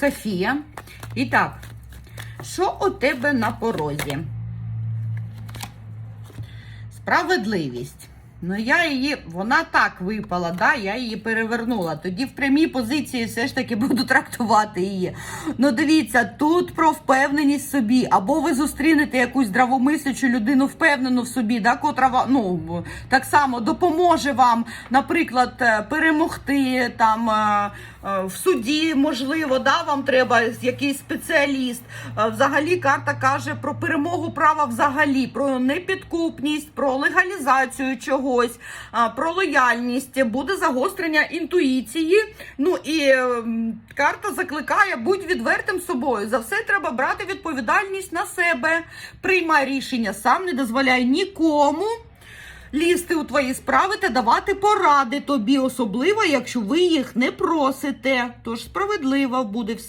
Софія. І так, що у тебе на порозі? Справедливість. Ну, я її, вона так випала, да? я її перевернула. Тоді в прямій позиції все ж таки буду трактувати її. Ну, дивіться, тут про впевненість в собі. Або ви зустрінете якусь здравомислячу людину, впевнену в собі, да, котра ну, так само допоможе вам, наприклад, е, перемогти там. е, е, В суді, можливо, да, вам треба якийсь спеціаліст. Взагалі карта каже про перемогу права взагалі, про непідкупність, про легалізацію чогось, а, про лояльність, буде загострення інтуїції. Ну і е, м, карта закликає будь відвертим собою. За все треба брати відповідальність на себе. Приймай рішення сам, не дозволяй нікому. Лізти у твої справи та давати поради тобі, особливо, якщо ви їх не просите. Тож справедливо буде все.